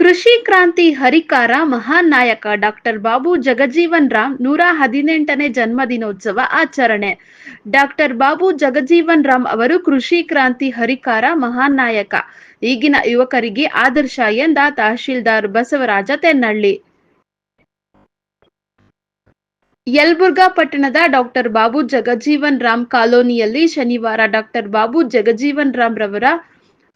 ಕೃಷಿ ಕ್ರಾಂತಿ ಹರಿಕಾರ ಮಹಾನ್ ನಾಯಕ ಡಾಕ್ಟರ್ ಬಾಬು ಜಗಜೀವನ್ ರಾಮ್ ನೂರ ಹದಿನೆಂಟನೇ ಜನ್ಮದಿನೋತ್ಸವ ಆಚರಣೆ. ಡಾಕ್ಟರ್ ಬಾಬು ಜಗಜೀವನ್ ರಾಮ್ ಅವರು ಕೃಷಿ ಕ್ರಾಂತಿ ಹರಿಕಾರ ಮಹಾನ್ ನಾಯಕ. ಈಗಿನ ಯುವಕರಿಗೆ ಆದರ್ಶ ಎಂದ ತಹಶೀಲ್ದಾರ್ ಬಸವರಾಜ ತೆನ್ನಳ್ಳಿ. ಯಲ್ಬುರ್ಗಾ ಪಟ್ಟಣದ ಡಾಕ್ಟರ್ ಬಾಬು ಜಗಜೀವನ್ ರಾಮ್ ಕಾಲೋನಿಯಲ್ಲಿ ಶನಿವಾರ ಡಾಕ್ಟರ್ ಬಾಬು ಜಗಜೀವನ್ ರಾಮ್ ರವರ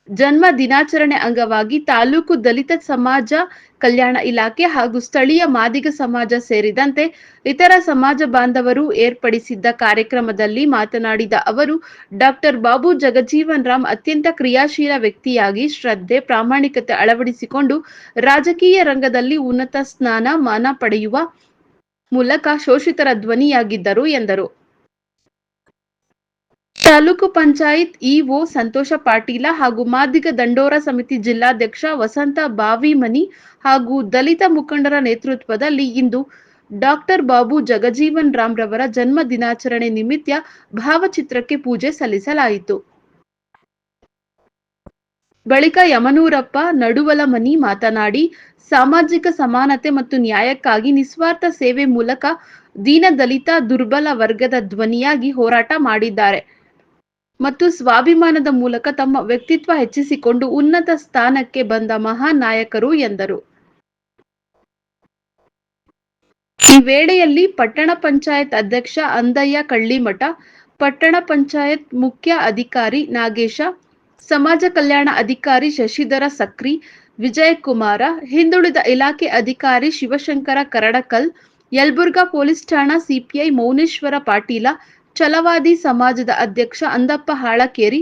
ಜನ್ಮ ದಿನಾಚರಣೆ ಅಂಗವಾಗಿ ತಾಲೂಕು ದಲಿತ ಸಮಾಜ ಕಲ್ಯಾಣ ಇಲಾಖೆ ಹಾಗೂ ಸ್ಥಳೀಯ ಮಾದಿಗ ಸಮಾಜ ಸೇರಿದಂತೆ ಇತರ ಸಮಾಜ ಬಾಂಧವರು ಏರ್ಪಡಿಸಿದ್ದ ಕಾರ್ಯಕ್ರಮದಲ್ಲಿ ಮಾತನಾಡಿದ ಅವರು, ಡಾಕ್ಟರ್ ಬಾಬು ಜಗಜೀವನ್ ರಾಮ್ ಅತ್ಯಂತ ಕ್ರಿಯಾಶೀಲ ವ್ಯಕ್ತಿಯಾಗಿ ಶ್ರದ್ಧೆ, ಪ್ರಾಮಾಣಿಕತೆ ಅಳವಡಿಸಿಕೊಂಡು ರಾಜಕೀಯ ರಂಗದಲ್ಲಿ ಉನ್ನತ ಸ್ನಾನ ಮಾನ ಪಡೆಯುವ ಮೂಲಕ ಶೋಷಿತರ ಧ್ವನಿಯಾಗಿದ್ದರು ಎಂದರು. ತಾಲೂಕು ಪಂಚಾಯತ್ ಇಒ ಸಂತೋಷ ಪಾಟೀಲ ಹಾಗೂ ಮಾದಿಗ ದಂಡೋರ ಸಮಿತಿ ಜಿಲ್ಲಾಧ್ಯಕ್ಷ ವಸಂತ ಬಾವಿಮನಿ ಹಾಗೂ ದಲಿತ ಮುಖಂಡರ ನೇತೃತ್ವದಲ್ಲಿ ಇಂದು ಡಾಕ್ಟರ್ ಬಾಬು ಜಗಜೀವನ್ ರಾಮ್ ರವರ ಜನ್ಮ ದಿನಾಚರಣೆ ನಿಮಿತ್ತ ಭಾವಚಿತ್ರಕ್ಕೆ ಪೂಜೆ ಸಲ್ಲಿಸಲಾಯಿತು. ಬಳಿಕ ಯಮನೂರಪ್ಪ ನಡುವಲಮನಿ ಮಾತನಾಡಿ, ಸಾಮಾಜಿಕ ಸಮಾನತೆ ಮತ್ತು ನ್ಯಾಯಕ್ಕಾಗಿ ನಿಸ್ವಾರ್ಥ ಸೇವೆ ಮೂಲಕ ದೀನ ದಲಿತ ದುರ್ಬಲ ವರ್ಗದ ಧ್ವನಿಯಾಗಿ ಹೋರಾಟ ಮಾಡಿದ್ದಾರೆ. ಮತ್ತು ಸ್ವಾಭಿಮಾನದ ಮೂಲಕ ತಮ್ಮ ವ್ಯಕ್ತಿತ್ವ ಹೆಚ್ಚಿಸಿಕೊಂಡು ಉನ್ನತ ಸ್ಥಾನಕ್ಕೆ ಬಂದ ಮಹಾನ್ ನಾಯಕರು ಎಂದರು. ಈ ವೇಳೆಯಲ್ಲಿ ಪಟ್ಟಣ ಪಂಚಾಯತ್ ಅಧ್ಯಕ್ಷ ಅಂದಯ್ಯ ಕಳ್ಳಿಮಠ, ಪಟ್ಟಣ ಪಂಚಾಯತ್ ಮುಖ್ಯ ಅಧಿಕಾರಿ ನಾಗೇಶ, ಸಮಾಜ ಕಲ್ಯಾಣ ಅಧಿಕಾರಿ ಶಶಿಧರ ಸಕ್ರಿ, ವಿಜಯಕುಮಾರ, ಹಿಂದುಳಿದ ಇಲಾಖೆ ಅಧಿಕಾರಿ ಶಿವಶಂಕರ ಕರಡಕಲ್, ಯಲಬುರ್ಗಾ ಪೊಲೀಸ್ ಠಾಣಾ ಸಿಪಿಐ ಮೌನೇಶ್ವರ ಪಾಟೀಲ ಛಲವಾದಿ ಸಮಾಜದ ಅಧ್ಯಕ್ಷ ಅಂದಪ್ಪ ಹಾಳಕೇರಿ,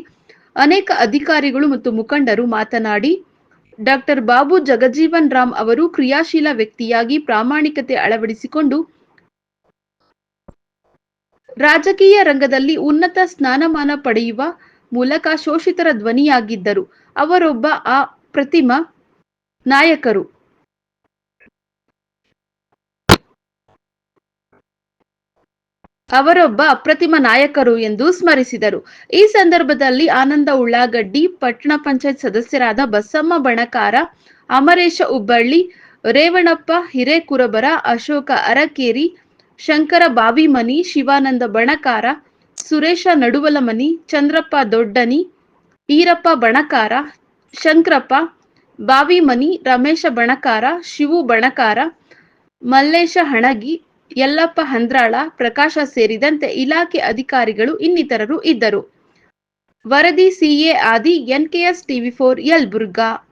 ಅನೇಕ ಅಧಿಕಾರಿಗಳು ಮತ್ತು ಮುಖಂಡರು ಮಾತನಾಡಿ, ಡಾಕ್ಟರ್ ಬಾಬು ಜಗಜೀವನ್ ರಾಮ್ ಅವರು ಕ್ರಿಯಾಶೀಲ ವ್ಯಕ್ತಿಯಾಗಿ ಪ್ರಾಮಾಣಿಕತೆ ಅಳವಡಿಸಿಕೊಂಡು ರಾಜಕೀಯ ರಂಗದಲ್ಲಿ ಉನ್ನತ ಸ್ನಾನಮಾನ ಪಡೆಯುವ ಮೂಲಕ ಶೋಷಿತರ ಧ್ವನಿಯಾಗಿದ್ದರು. ಅವರೊಬ್ಬ ಆ ಪ್ರತಿಮ ನಾಯಕರು. ಅವರೊಬ್ಬ ಅಪ್ರತಿಮ ನಾಯಕರು ಎಂದು ಸ್ಮರಿಸಿದರು. ಈ ಸಂದರ್ಭದಲ್ಲಿ ಆನಂದ ಉಳ್ಳಾಗಡ್ಡಿ ಪಟ್ಟಣ ಪಂಚಾಯತ್ ಸದಸ್ಯರಾದ ಬಸಮ್ಮ ಬಣಕಾರ, ಅಮರೇಶ ಉಬ್ಬಳ್ಳಿ ರೇವಣಪ್ಪ ಹಿರೇಕುರಬರ, ಅಶೋಕ ಅರಕೇರಿ, ಶಂಕರ ಬಾವಿಮನಿ, ಶಿವಾನಂದ ಬಣಕಾರ, ಸುರೇಶ ನಡುವಲಮನಿ, ಚಂದ್ರಪ್ಪ ದೊಡ್ಡನಿ, ಈರಪ್ಪ ಬಣಕಾರ, ಶಂಕರಪ್ಪ ಬಾವಿಮನಿ, ರಮೇಶ ಬಣಕಾರ, ಶಿವು ಬಣಕಾರ, ಮಲ್ಲೇಶ ಹಣಗಿ ಯಲ್ಲಪ್ಪ ಹಂದ್ರಾಳ, ಪ್ರಕಾಶ ಸೇರಿದಂತೆ ಇಲಾಖೆ ಅಧಿಕಾರಿಗಳು ಇನ್ನಿತರರು ಇದ್ದರು. ವರದಿ ಸಿಎ ಆದಿ ಎನ್ಕೆಎಸ್ ಟಿವಿ ಫೋರ್ ಯಲಬುರ್ಗಾ.